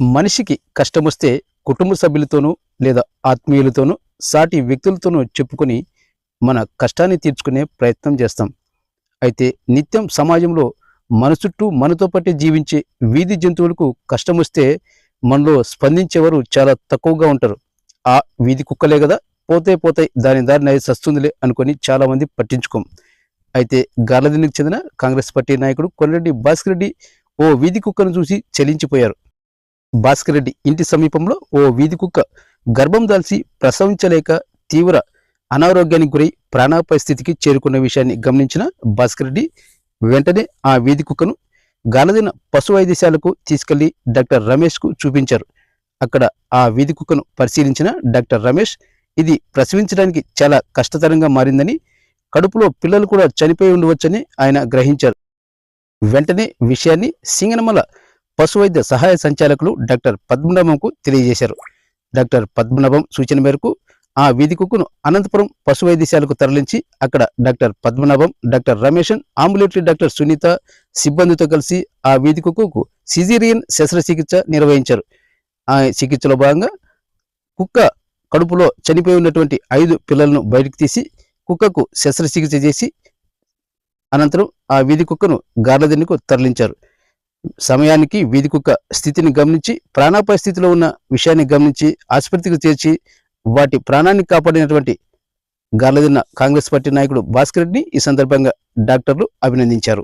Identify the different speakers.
Speaker 1: మనిషికి కష్టం వస్తే కుటుంబ సభ్యులతోనూ లేదా ఆత్మీయులతోనూ సాటి వ్యక్తులతోనూ చెప్పుకొని మన కష్టాన్ని తీర్చుకునే ప్రయత్నం చేస్తాం. అయితే నిత్యం సమాజంలో మన చుట్టూ మనతో పాటు జీవించే వీధి జంతువులకు కష్టం వస్తే మనలో స్పందించేవారు చాలా తక్కువగా ఉంటారు. ఆ వీధి కుక్కలే కదా పోతే పోతాయి దాని దారిని అది సస్తుందిలే అనుకొని చాలామంది పట్టించుకోం. అయితే గార్లదినికి చెందిన కాంగ్రెస్ పార్టీ నాయకుడు కొనరెడ్డి భాస్కర్ రెడ్డి ఓ వీధి కుక్కను చూసి చలించిపోయారు. భాస్కర్ రెడ్డి ఇంటి సమీపంలో ఓ వీధి కుక్క గర్భం దాల్చి ప్రసవించలేక తీవ్ర అనారోగ్యానికి గురై ప్రాణాపాయ స్థితికి చేరుకున్న విషయాన్ని గమనించిన భాస్కర్ రెడ్డి వెంటనే ఆ వీధి కుక్కను గానదిన పశు వైద్యశాలకు తీసుకెళ్ళి డాక్టర్ రమేష్కు చూపించారు. అక్కడ ఆ వీధి కుక్కను పరిశీలించిన డాక్టర్ రమేష్ ఇది ప్రసవించడానికి చాలా కష్టతరంగా మారిందని కడుపులో పిల్లలు కూడా చనిపోయి ఉండవచ్చని ఆయన గ్రహించారు. వెంటనే విషయాన్ని సింగనమల పశువైద్య సహాయ సంచాలకులు డాక్టర్ పద్మనాభంకు తెలియజేశారు. డాక్టర్ పద్మనాభం సూచన మేరకు ఆ వీధి కుక్కను అనంతపురం పశు వైద్యశాలకు తరలించి అక్కడ doctor Padmanabham doctor Rameshan ambulatory doctor Sunitha సిబ్బందితో కలిసి ఆ వీధి కుక్కకు సిజీరియన్ శస్త్రచికిత్స నిర్వహించారు. ఆ చికిత్సలో భాగంగా కుక్క కడుపులో చనిపోయి ఉన్నటువంటి ఐదు పిల్లలను బయటకు తీసి కుక్కకు శస్త్రచికిత్స చేసి అనంతరం ఆ వీధి కుక్కను గార్లదిన్నకు తరలించారు. సమయానికి వీధి కుక్క స్థితిని గమనించి ప్రాణాపాయ స్థితిలో ఉన్న విషయాన్ని గమనించి ఆసుపత్రికి చేర్చి వాటి ప్రాణాన్ని కాపాడినటువంటి గార్లదిన్న కాంగ్రెస్ పార్టీ నాయకుడు భాస్కర్ రెడ్డిని ఈ సందర్భంగా డాక్టర్లు అభినందించారు.